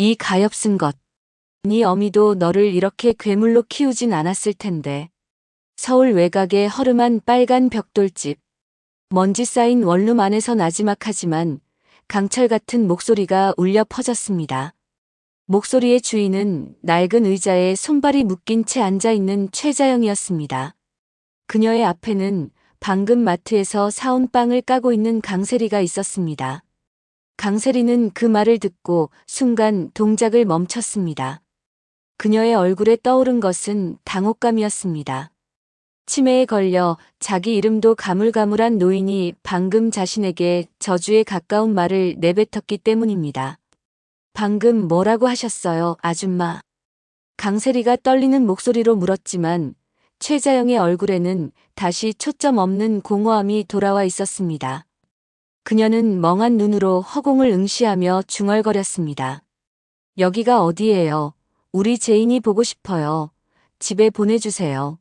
이 가엾은 것. 네 어미도 너를 이렇게 괴물로 키우진 않았을 텐데. 서울 외곽의 허름한 빨간 벽돌집. 먼지 쌓인 원룸 안에서 나지막하지만 강철 같은 목소리가 울려 퍼졌습니다. 목소리의 주인은 낡은 의자에 손발이 묶인 채 앉아있는 최자영이었습니다. 그녀의 앞에는 방금 마트에서 사온 빵을 까고 있는 강세리가 있었습니다. 강세리는 그 말을 듣고 순간 동작을 멈췄습니다. 그녀의 얼굴에 떠오른 것은 당혹감이었습니다. 치매에 걸려 자기 이름도 가물가물한 노인이 방금 자신에게 저주에 가까운 말을 내뱉었기 때문입니다. 방금 뭐라고 하셨어요, 아줌마? 강세리가 떨리는 목소리로 물었지만 최자영의 얼굴에는 다시 초점 없는 공허함이 돌아와 있었습니다. 그녀는 멍한 눈으로 허공을 응시하며 중얼거렸습니다. 여기가 어디예요? 우리 제인이 보고 싶어요. 집에 보내주세요.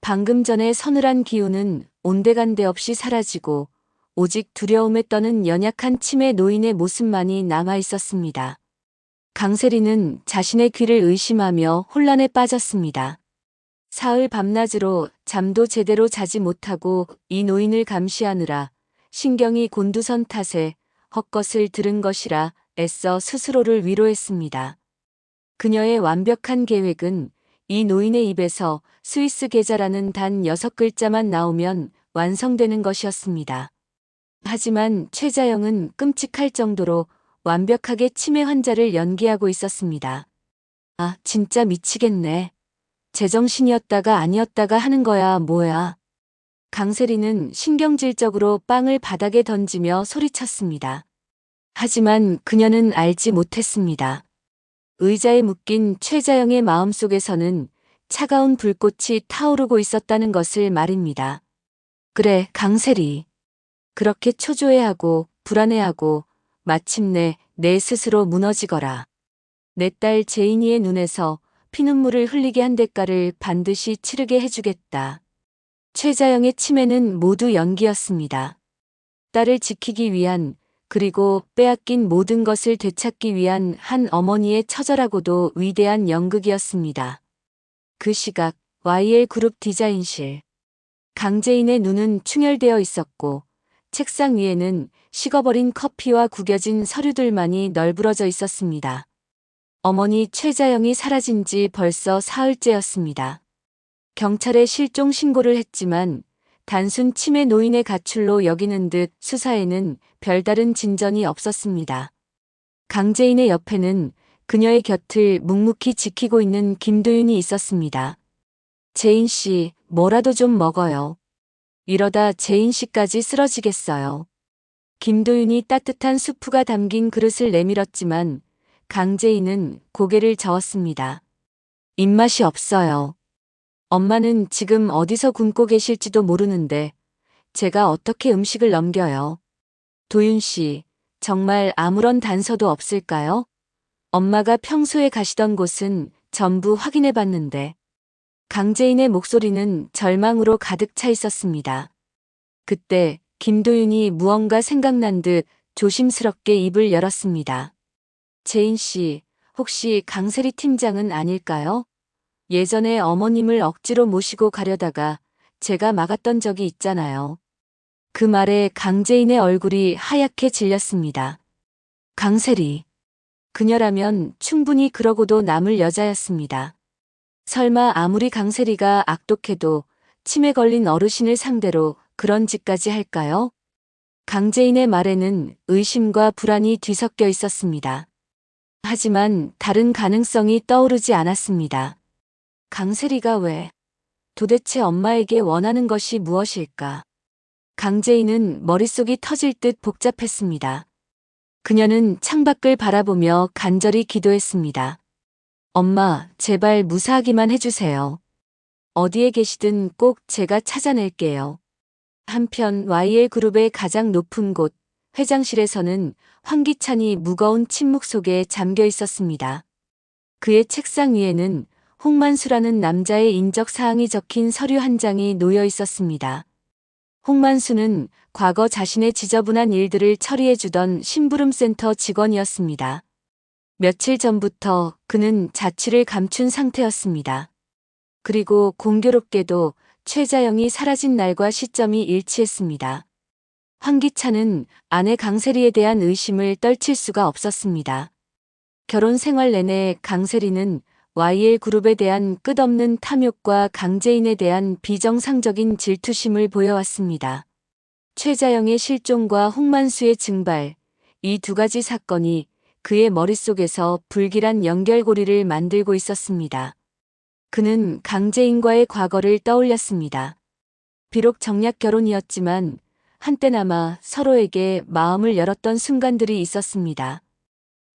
방금 전에 서늘한 기운은 온데간데 없이 사라지고 오직 두려움에 떠는 연약한 치매 노인의 모습만이 남아 있었습니다. 강세리는 자신의 귀를 의심하며 혼란에 빠졌습니다. 사흘 밤낮으로 잠도 제대로 자지 못하고 이 노인을 감시하느라 신경이 곤두선 탓에 헛것을 들은 것이라 애써 스스로를 위로했습니다. 그녀의 완벽한 계획은 이 노인의 입에서 스위스 계좌라는 단 여섯 글자만 나오면 완성되는 것이었습니다. 하지만 최자영은 끔찍할 정도로 완벽하게 치매 환자를 연기하고 있었습니다. 아, 진짜 미치겠네. 제정신이었다가 아니었다가 하는 거야, 뭐야. 강세리는 신경질적으로 빵을 바닥에 던지며 소리쳤습니다. 하지만 그녀는 알지 못했습니다. 의자에 묶인 최자영의 마음속에서는 차가운 불꽃이 타오르고 있었다는 것을 말입니다. 그래, 강세리. 그렇게 초조해하고 불안해하고 마침내 내 스스로 무너지거라. 내 딸 제인이의 눈에서 피눈물을 흘리게 한 대가를 반드시 치르게 해주겠다. 최자영의 치매는 모두 연기였습니다. 딸을 지키기 위한 그리고 빼앗긴 모든 것을 되찾기 위한 한 어머니의 처절하고도 위대한 연극이었습니다. 그 시각 YL 그룹 디자인실. 강재인의 눈은 충혈되어 있었고 책상 위에는 식어버린 커피와 구겨진 서류들만이 널브러져 있었습니다. 어머니 최자영이 사라진 지 벌써 사흘째였습니다. 경찰에 실종 신고를 했지만 단순 치매 노인의 가출로 여기는 듯 수사에는 별다른 진전이 없었습니다. 강재인의 옆에는 그녀의 곁을 묵묵히 지키고 있는 김도윤이 있었습니다. 재인 씨, 뭐라도 좀 먹어요. 이러다 재인 씨까지 쓰러지겠어요. 김도윤이 따뜻한 수프가 담긴 그릇을 내밀었지만 강재인은 고개를 저었습니다. 입맛이 없어요. 엄마는 지금 어디서 굶고 계실지도 모르는데 제가 어떻게 음식을 넘겨요. 도윤 씨, 정말 아무런 단서도 없을까요? 엄마가 평소에 가시던 곳은 전부 확인해 봤는데 강재인의 목소리는 절망으로 가득 차 있었습니다. 그때 김도윤이 무언가 생각난 듯 조심스럽게 입을 열었습니다. 재인 씨, 혹시 강세리 팀장은 아닐까요? 예전에 어머님을 억지로 모시고 가려다가 제가 막았던 적이 있잖아요. 그 말에 강재인의 얼굴이 하얗게 질렸습니다. 강세리. 그녀라면 충분히 그러고도 남을 여자였습니다. 설마 아무리 강세리가 악독해도 치매 걸린 어르신을 상대로 그런 짓까지 할까요? 강재인의 말에는 의심과 불안이 뒤섞여 있었습니다. 하지만 다른 가능성이 떠오르지 않았습니다. 강세리가 왜 도대체 엄마에게 원하는 것이 무엇일까? 강재인은 머릿속이 터질 듯 복잡했습니다. 그녀는 창밖을 바라보며 간절히 기도했습니다. 엄마, 제발 무사하기만 해주세요. 어디에 계시든 꼭 제가 찾아낼게요. 한편 YL 그룹의 가장 높은 곳, 회장실에서는 황기찬이 무거운 침묵 속에 잠겨 있었습니다. 그의 책상 위에는 홍만수라는 남자의 인적 사항이 적힌 서류 한 장이 놓여 있었습니다. 홍만수는 과거 자신의 지저분한 일들을 처리해주던 심부름센터 직원이었습니다. 며칠 전부터 그는 자취를 감춘 상태였습니다. 그리고 공교롭게도 최자영이 사라진 날과 시점이 일치했습니다. 황기찬은 아내 강세리에 대한 의심을 떨칠 수가 없었습니다. 결혼 생활 내내 강세리는 YL 그룹에 대한 끝없는 탐욕과 강재인에 대한 비정상적인 질투심을 보여왔습니다. 최자영의 실종과 홍만수의 증발, 이 두 가지 사건이 그의 머릿속에서 불길한 연결고리를 만들고 있었습니다. 그는 강재인과의 과거를 떠올렸습니다. 비록 정략 결혼이었지만 한때나마 서로에게 마음을 열었던 순간들이 있었습니다.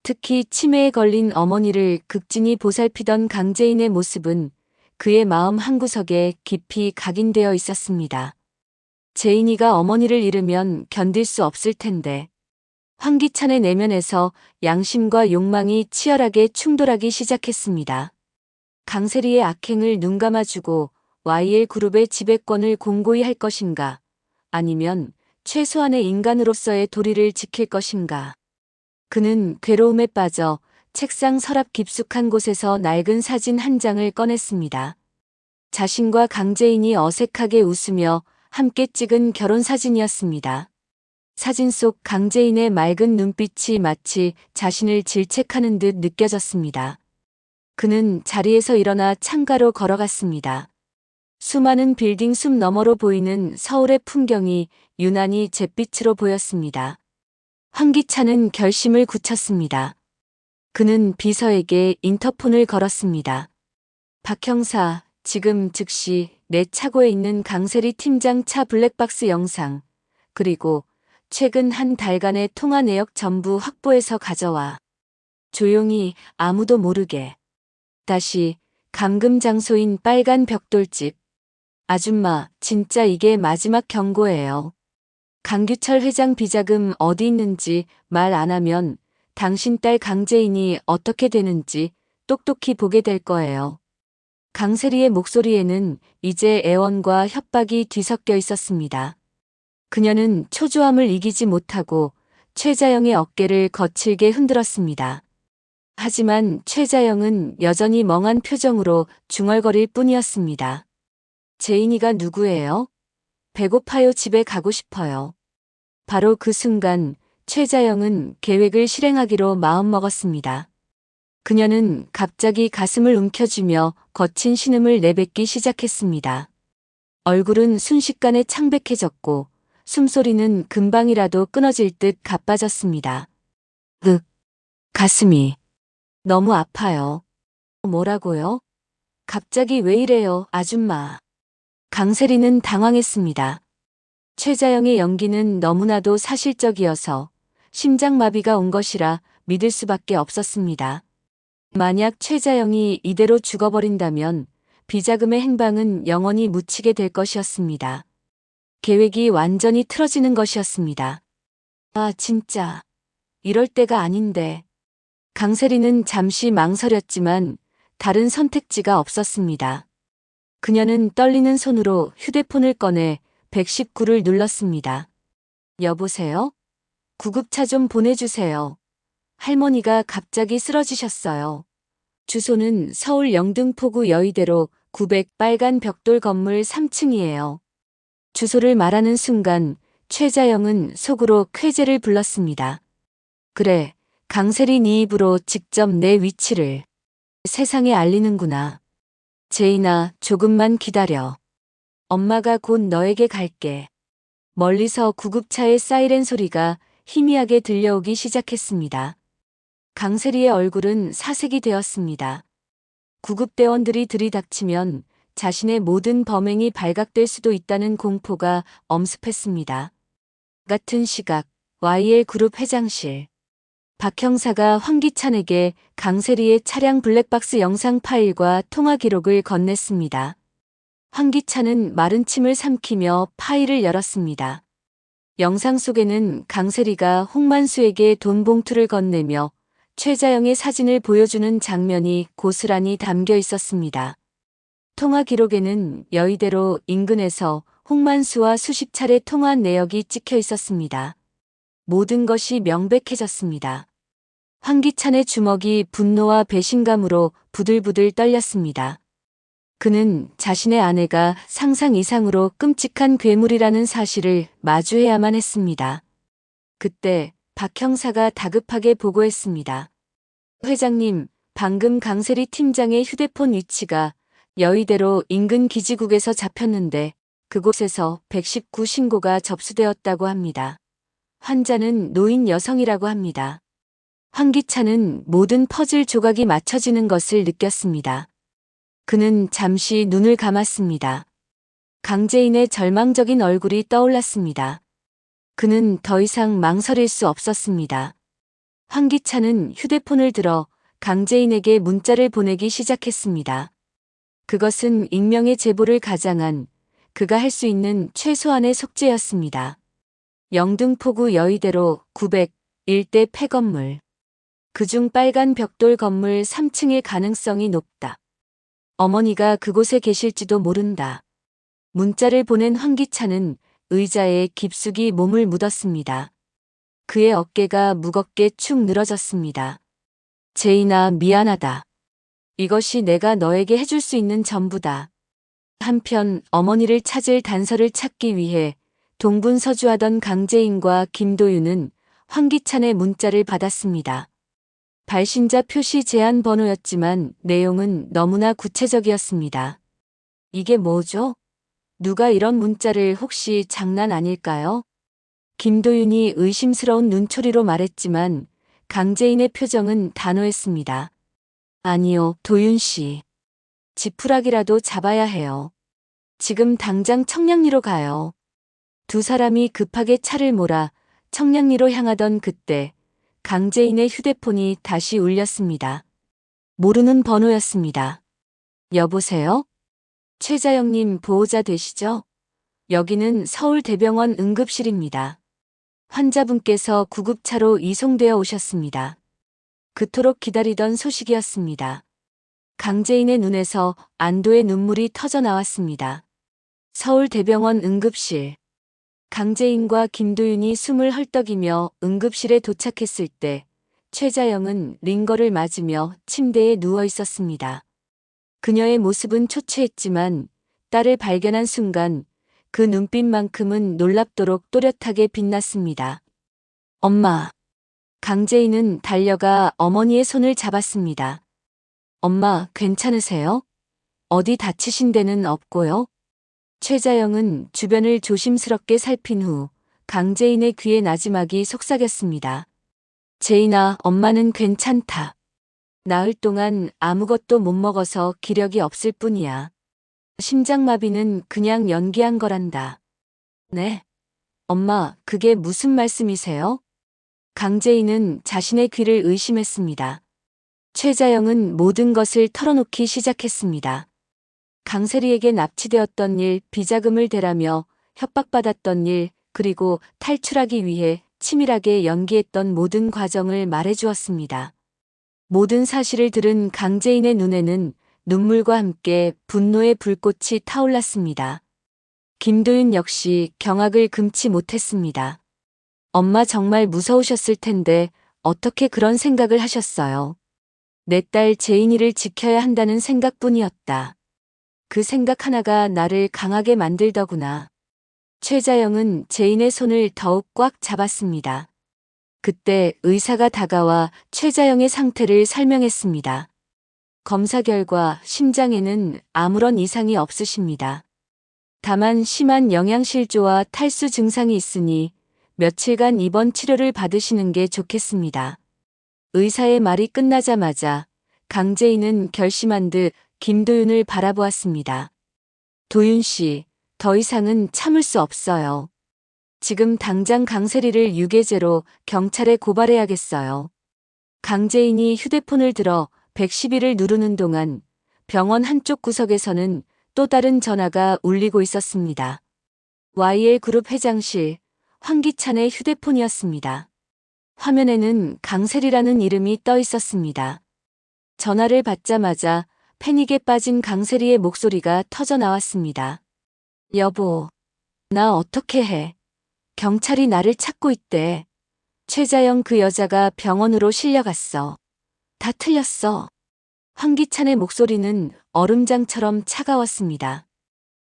특히 치매에 걸린 어머니를 극진히 보살피던 강재인의 모습은 그의 마음 한구석에 깊이 각인되어 있었습니다. 재인이가 어머니를 잃으면 견딜 수 없을 텐데 황기찬의 내면에서 양심과 욕망이 치열하게 충돌하기 시작했습니다. 강세리의 악행을 눈감아주고 YL 그룹의 지배권을 공고히 할 것인가 아니면 최소한의 인간으로서의 도리를 지킬 것인가. 그는 괴로움에 빠져 책상 서랍 깊숙한 곳에서 낡은 사진 한 장을 꺼냈습니다. 자신과 강재인이 어색하게 웃으며 함께 찍은 결혼 사진이었습니다. 사진 속 강재인의 맑은 눈빛이 마치 자신을 질책하는 듯 느껴졌습니다. 그는 자리에서 일어나 창가로 걸어갔습니다. 수많은 빌딩 숲 너머로 보이는 서울의 풍경이 유난히 잿빛으로 보였습니다. 황기찬은 결심을 굳혔습니다. 그는 비서에게 인터폰을 걸었습니다. 박 형사, 지금 즉시 내 차고에 있는 강세리 팀장 차 블랙박스 영상, 그리고 최근 한 달간의 통화 내역 전부 확보해서 가져와. 조용히 아무도 모르게. 다시 감금 장소인 빨간 벽돌집. 아줌마, 진짜 이게 마지막 경고예요. 강규철 회장 비자금 어디 있는지 말 안 하면 당신 딸 강재인이 어떻게 되는지 똑똑히 보게 될 거예요. 강세리의 목소리에는 이제 애원과 협박이 뒤섞여 있었습니다. 그녀는 초조함을 이기지 못하고 최자영의 어깨를 거칠게 흔들었습니다. 하지만 최자영은 여전히 멍한 표정으로 중얼거릴 뿐이었습니다. 제인이가 누구예요? 배고파요 집에 가고 싶어요. 바로 그 순간 최자영은 계획을 실행하기로 마음먹었습니다. 그녀는 갑자기 가슴을 움켜쥐며 거친 신음을 내뱉기 시작했습니다. 얼굴은 순식간에 창백해졌고 숨소리는 금방이라도 끊어질 듯 가빠졌습니다. 윽, 가슴이 너무 아파요. 뭐라고요? 갑자기 왜 이래요, 아줌마. 강세리는 당황했습니다. 최자영의 연기는 너무나도 사실적이어서 심장마비가 온 것이라 믿을 수밖에 없었습니다. 만약 최자영이 이대로 죽어버린다면 비자금의 행방은 영원히 묻히게 될 것이었습니다. 계획이 완전히 틀어지는 것이었습니다. 아, 진짜. 이럴 때가 아닌데. 강세리는 잠시 망설였지만 다른 선택지가 없었습니다. 그녀는 떨리는 손으로 휴대폰을 꺼내 119를 눌렀습니다. 여보세요? 구급차 좀 보내주세요. 할머니가 갑자기 쓰러지셨어요. 주소는 서울 영등포구 여의대로 900 빨간 벽돌 건물 3층이에요. 주소를 말하는 순간 최자영은 속으로 쾌재를 불렀습니다. 그래, 강세리 네 입으로 직접 내 위치를 세상에 알리는구나. 제인아, 조금만 기다려. 엄마가 곧 너에게 갈게. 멀리서 구급차의 사이렌 소리가 희미하게 들려오기 시작했습니다. 강세리의 얼굴은 사색이 되었습니다. 구급대원들이 들이닥치면 자신의 모든 범행이 발각될 수도 있다는 공포가 엄습했습니다. 같은 시각 YL 그룹 회장실. 박 형사가 황기찬에게 강세리의 차량 블랙박스 영상 파일과 통화 기록을 건넸습니다. 황기찬은 마른 침을 삼키며 파일을 열었습니다. 영상 속에는 강세리가 홍만수에게 돈 봉투를 건네며 최자영의 사진을 보여주는 장면이 고스란히 담겨 있었습니다. 통화 기록에는 여의대로 인근에서 홍만수와 수십 차례 통화한 내역이 찍혀 있었습니다. 모든 것이 명백해졌습니다. 황기찬의 주먹이 분노와 배신감으로 부들부들 떨렸습니다. 그는 자신의 아내가 상상 이상으로 끔찍한 괴물이라는 사실을 마주해야만 했습니다. 그때 박 형사가 다급하게 보고했습니다. 회장님, 방금 강세리 팀장의 휴대폰 위치가 여의대로 인근 기지국에서 잡혔는데 그곳에서 119 신고가 접수되었다고 합니다. 환자는 노인 여성이라고 합니다. 황기찬은 모든 퍼즐 조각이 맞춰지는 것을 느꼈습니다. 그는 잠시 눈을 감았습니다. 강재인의 절망적인 얼굴이 떠올랐습니다. 그는 더 이상 망설일 수 없었습니다. 황기찬은 휴대폰을 들어 강재인에게 문자를 보내기 시작했습니다. 그것은 익명의 제보를 가장한 그가 할 수 있는 최소한의 속죄였습니다. 영등포구 여의대로 901대 폐건물. 그중 빨간 벽돌 건물 3층일 가능성이 높다. 어머니가 그곳에 계실지도 모른다. 문자를 보낸 황기찬은 의자에 깊숙이 몸을 묻었습니다. 그의 어깨가 무겁게 축 늘어졌습니다. 제인아, 미안하다. 이것이 내가 너에게 해줄 수 있는 전부다. 한편 어머니를 찾을 단서를 찾기 위해 동분서주하던 강재인과 김도윤은 황기찬의 문자를 받았습니다. 발신자 표시 제한 번호였지만 내용은 너무나 구체적이었습니다. 이게 뭐죠? 누가 이런 문자를 혹시 장난 아닐까요? 김도윤이 의심스러운 눈초리로 말했지만 강재인의 표정은 단호했습니다. 아니요, 도윤 씨. 지푸라기라도 잡아야 해요. 지금 당장 청량리로 가요. 두 사람이 급하게 차를 몰아 청량리로 향하던 그때 강재인의 휴대폰이 다시 울렸습니다. 모르는 번호였습니다. 여보세요? 최자영님 보호자 되시죠? 여기는 서울대병원 응급실입니다. 환자분께서 구급차로 이송되어 오셨습니다. 그토록 기다리던 소식이었습니다. 강재인의 눈에서 안도의 눈물이 터져 나왔습니다. 서울대병원 응급실. 강재인과 김도윤이 숨을 헐떡이며 응급실에 도착했을 때 최자영은 링거를 맞으며 침대에 누워 있었습니다. 그녀의 모습은 초췌했지만 딸을 발견한 순간 그 눈빛만큼은 놀랍도록 또렷하게 빛났습니다. 엄마. 강재인은 달려가 어머니의 손을 잡았습니다. 엄마, 괜찮으세요? 어디 다치신 데는 없고요? 최자영은 주변을 조심스럽게 살핀 후 강재인의 귀에 나지막이 속삭였습니다. 제인아, 엄마는 괜찮다. 나흘 동안 아무것도 못 먹어서 기력이 없을 뿐이야. 심장마비는 그냥 연기한 거란다. 네. 엄마, 그게 무슨 말씀이세요? 강재인은 자신의 귀를 의심했습니다. 최자영은 모든 것을 털어놓기 시작했습니다. 강세리에게 납치되었던 일, 비자금을 대라며 협박받았던 일, 그리고 탈출하기 위해 치밀하게 연기했던 모든 과정을 말해주었습니다. 모든 사실을 들은 강재인의 눈에는 눈물과 함께 분노의 불꽃이 타올랐습니다. 김도윤 역시 경악을 금치 못했습니다. 엄마 정말 무서우셨을 텐데 어떻게 그런 생각을 하셨어요? 내 딸 제인이를 지켜야 한다는 생각뿐이었다. 그 생각 하나가 나를 강하게 만들더구나. 최자영은 제인의 손을 더욱 꽉 잡았습니다. 그때 의사가 다가와 최자영의 상태를 설명했습니다. 검사 결과 심장에는 아무런 이상이 없으십니다. 다만 심한 영양실조와 탈수 증상이 있으니 며칠간 입원 치료를 받으시는 게 좋겠습니다. 의사의 말이 끝나자마자 강재인은 결심한 듯 김도윤을 바라보았습니다. 도윤 씨, 더 이상은 참을 수 없어요. 지금 당장 강세리를 유괴죄로 경찰에 고발해야겠어요. 강재인이 휴대폰을 들어 112를 누르는 동안 병원 한쪽 구석에서는 또 다른 전화가 울리고 있었습니다. YL 그룹 회장실 황기찬의 휴대폰이었습니다. 화면에는 강세리라는 이름이 떠 있었습니다. 전화를 받자마자 패닉에 빠진 강세리의 목소리가 터져 나왔습니다. 여보, 나 어떻게 해? 경찰이 나를 찾고 있대. 최자영 그 여자가 병원으로 실려갔어. 다 틀렸어. 황기찬의 목소리는 얼음장처럼 차가웠습니다.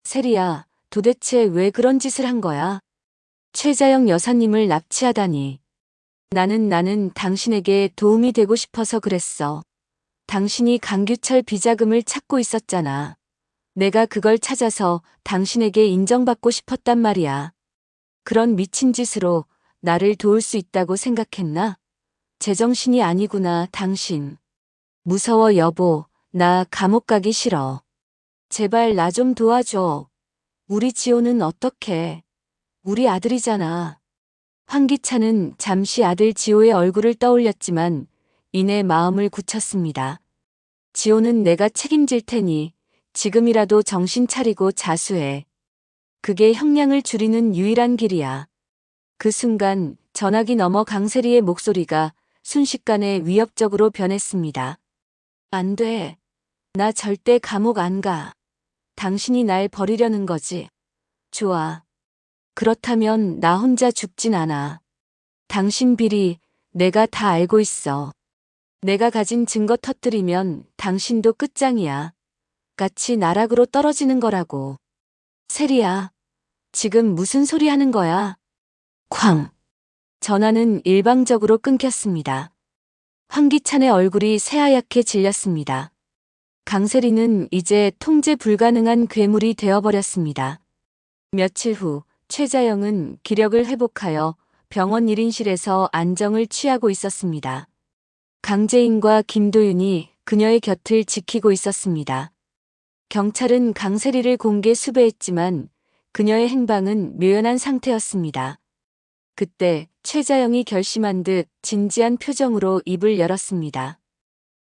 세리야, 도대체 왜 그런 짓을 한 거야? 최자영 여사님을 납치하다니. 나는 나는 당신에게 도움이 되고 싶어서 그랬어. 당신이 강규철 비자금을 찾고 있었잖아. 내가 그걸 찾아서 당신에게 인정받고 싶었단 말이야. 그런 미친 짓으로 나를 도울 수 있다고 생각했나? 제정신이 아니구나, 당신. 무서워, 여보. 나 감옥 가기 싫어. 제발 나 좀 도와줘. 우리 지호는 어떡해. 우리 아들이잖아. 황기찬은 잠시 아들 지호의 얼굴을 떠올렸지만 이내 마음을 굳혔습니다. 지호는 내가 책임질 테니 지금이라도 정신 차리고 자수해. 그게 형량을 줄이는 유일한 길이야. 그 순간 전화기 너머 강세리의 목소리가 순식간에 위협적으로 변했습니다. 안 돼. 나 절대 감옥 안 가. 당신이 날 버리려는 거지. 좋아. 그렇다면 나 혼자 죽진 않아. 당신 비리 내가 다 알고 있어. 내가 가진 증거 터뜨리면 당신도 끝장이야. 같이 나락으로 떨어지는 거라고. 세리야. 지금 무슨 소리 하는 거야? 쾅. 전화는 일방적으로 끊겼습니다. 황기찬의 얼굴이 새하얗게 질렸습니다. 강세리는 이제 통제 불가능한 괴물이 되어버렸습니다. 며칠 후 최자영은 기력을 회복하여 병원 1인실에서 안정을 취하고 있었습니다. 강재인과 김도윤이 그녀의 곁을 지키고 있었습니다. 경찰은 강세리를 공개 수배했지만 그녀의 행방은 묘연한 상태였습니다. 그때 최자영이 결심한 듯 진지한 표정으로 입을 열었습니다.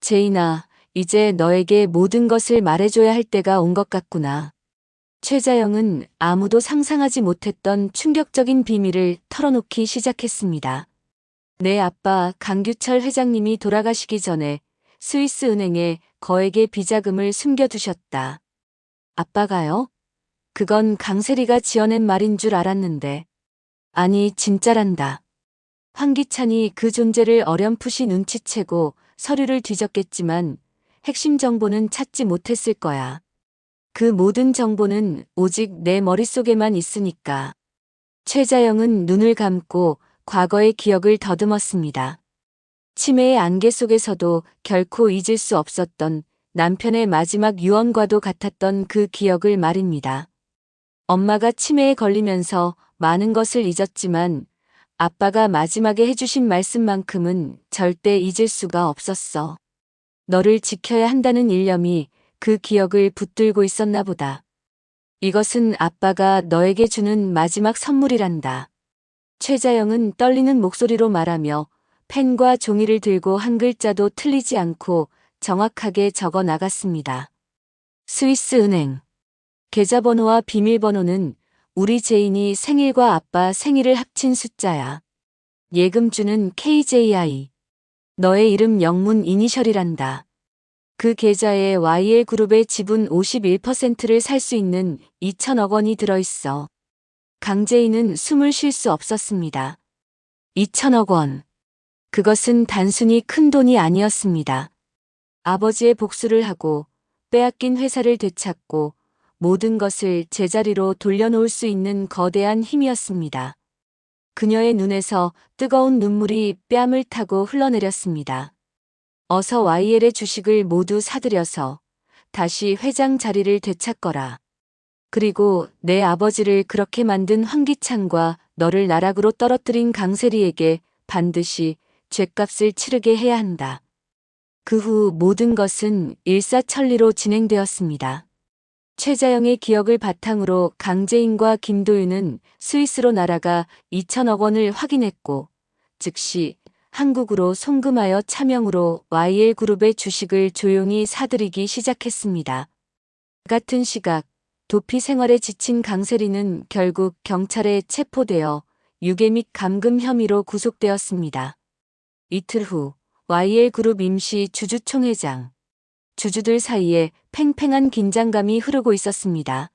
제인아, 이제 너에게 모든 것을 말해줘야 할 때가 온 것 같구나. 최자영은 아무도 상상하지 못했던 충격적인 비밀을 털어놓기 시작했습니다. 내 아빠 강규철 회장님이 돌아가시기 전에 스위스 은행에 거액의 비자금을 숨겨두셨다. 아빠가요? 그건 강세리가 지어낸 말인 줄 알았는데. 아니, 진짜란다. 황기찬이 그 존재를 어렴풋이 눈치채고 서류를 뒤졌겠지만 핵심 정보는 찾지 못했을 거야. 그 모든 정보는 오직 내 머릿속에만 있으니까. 최자영은 눈을 감고 과거의 기억을 더듬었습니다. 치매의 안개 속에서도 결코 잊을 수 없었던 남편의 마지막 유언과도 같았던 그 기억을 말입니다. 엄마가 치매에 걸리면서 많은 것을 잊었지만 아빠가 마지막에 해주신 말씀만큼은 절대 잊을 수가 없었어. 너를 지켜야 한다는 일념이 그 기억을 붙들고 있었나 보다. 이것은 아빠가 너에게 주는 마지막 선물이란다. 최자영은 떨리는 목소리로 말하며 펜과 종이를 들고 한 글자도 틀리지 않고 정확하게 적어 나갔습니다. 스위스 은행. 계좌번호와 비밀번호는 우리 제인이 생일과 아빠 생일을 합친 숫자야. 예금주는 KJI. 너의 이름 영문 이니셜이란다. 그 계좌에 YL그룹의 지분 51%를 살 수 있는 2천억 원이 들어있어. 강재인은 숨을 쉴 수 없었습니다. 2천억 원. 그것은 단순히 큰 돈이 아니었습니다. 아버지의 복수를 하고 빼앗긴 회사를 되찾고 모든 것을 제자리로 돌려놓을 수 있는 거대한 힘이었습니다. 그녀의 눈에서 뜨거운 눈물이 뺨을 타고 흘러내렸습니다. 어서 YL의 주식을 모두 사들여서 다시 회장 자리를 되찾거라. 그리고 내 아버지를 그렇게 만든 황기찬과 너를 나락으로 떨어뜨린 강세리에게 반드시 죗값을 치르게 해야 한다. 그 후 모든 것은 일사천리로 진행되었습니다. 최자영의 기억을 바탕으로 강재인과 김도윤은 스위스로 날아가 2천억 원을 확인했고 즉시 한국으로 송금하여 차명으로 YL그룹의 주식을 조용히 사들이기 시작했습니다. 같은 시각 도피 생활에 지친 강세리는 결국 경찰에 체포되어 유괴 및 감금 혐의로 구속되었습니다. 이틀 후 YL그룹 임시 주주총회장. 주주들 사이에 팽팽한 긴장감이 흐르고 있었습니다.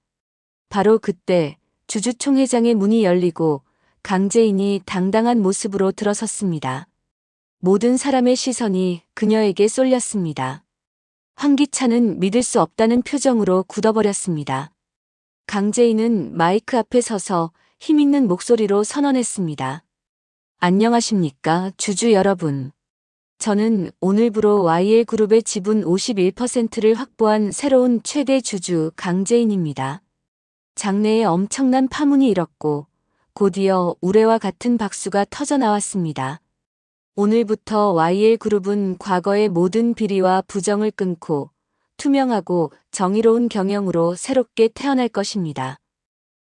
바로 그때 주주총회장의 문이 열리고 강재인이 당당한 모습으로 들어섰습니다. 모든 사람의 시선이 그녀에게 쏠렸습니다. 황기찬은 믿을 수 없다는 표정으로 굳어버렸습니다. 강재인은 마이크 앞에 서서 힘있는 목소리로 선언했습니다. 안녕하십니까, 주주 여러분. 저는 오늘부로 YL 그룹의 지분 51%를 확보한 새로운 최대 주주 강재인입니다. 장내에 엄청난 파문이 일었고 곧이어 우레와 같은 박수가 터져 나왔습니다. 오늘부터 YL 그룹은 과거의 모든 비리와 부정을 끊고 투명하고 정의로운 경영으로 새롭게 태어날 것입니다.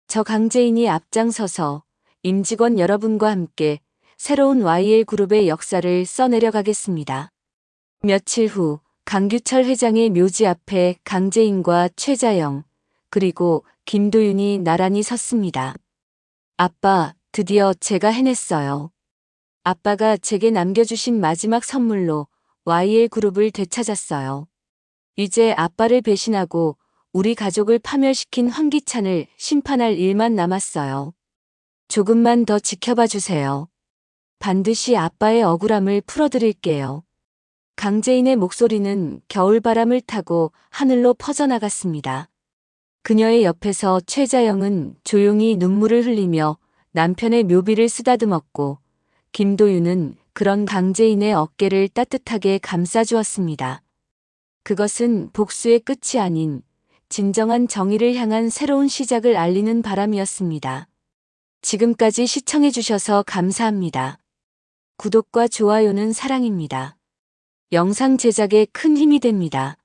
저 강재인이 앞장서서 임직원 여러분과 함께 새로운 YL 그룹의 역사를 써내려가겠습니다. 며칠 후 강규철 회장의 묘지 앞에 강재인과 최자영, 그리고 김도윤이 나란히 섰습니다. 아빠, 드디어 제가 해냈어요. 아빠가 제게 남겨주신 마지막 선물로 YL 그룹을 되찾았어요. 이제 아빠를 배신하고 우리 가족을 파멸시킨 황기찬을 심판할 일만 남았어요. 조금만 더 지켜봐 주세요. 반드시 아빠의 억울함을 풀어드릴게요. 강재인의 목소리는 겨울바람을 타고 하늘로 퍼져나갔습니다. 그녀의 옆에서 최자영은 조용히 눈물을 흘리며 남편의 묘비를 쓰다듬었고 김도윤은 그런 강재인의 어깨를 따뜻하게 감싸주었습니다. 그것은 복수의 끝이 아닌 진정한 정의를 향한 새로운 시작을 알리는 바람이었습니다. 지금까지 시청해주셔서 감사합니다. 구독과 좋아요는 사랑입니다. 영상 제작에 큰 힘이 됩니다.